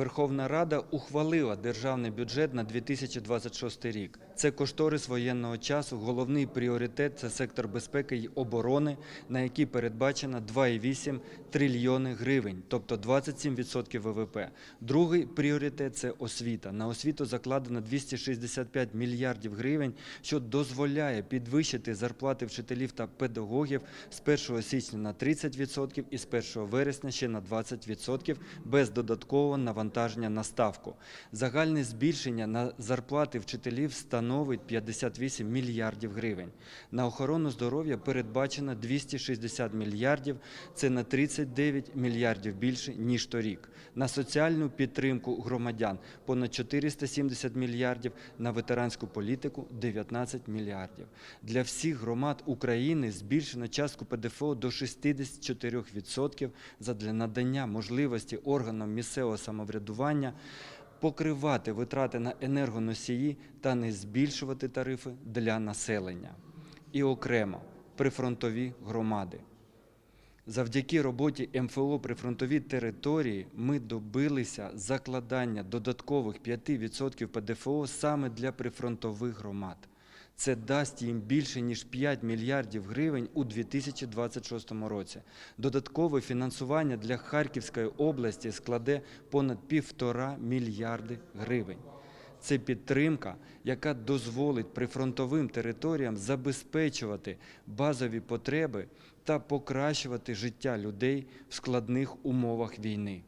Верховна Рада ухвалила державний бюджет на 2026 рік. Це кошторис воєнного часу. Головний пріоритет це сектор безпеки й оборони, на який передбачено 2,8 трильйони гривень, тобто 27% ВВП. Другий пріоритет це освіта. На освіту закладено 265 мільярдів гривень, що дозволяє підвищити зарплати вчителів та педагогів з 1 січня на 30% і з 1 вересня ще на 20% без додаткового навантаження на ставку. Загальне збільшення на зарплати вчителів становить 58 мільярдів гривень. На охорону здоров'я передбачено 260 мільярдів, це на 39 мільярдів більше, ніж торік. На соціальну підтримку громадян понад 470 мільярдів, на ветеранську політику 19 мільярдів. Для всіх громад України збільшено частку ПДФО до 64% задля надання можливості органам місцевого самоврядування покривати витрати на енергоносії та не збільшувати тарифи для населення. І окремо прифронтові громади. Завдяки роботі МФО прифронтові території ми добилися закладання додаткових 5% ПДФО саме для прифронтових громад. Це дасть їм більше ніж 5 мільярдів гривень у 2026 році. Додаткове фінансування для Харківської області складе понад півтора мільярди гривень. Це підтримка, яка дозволить прифронтовим територіям забезпечувати базові потреби та покращувати життя людей в складних умовах війни.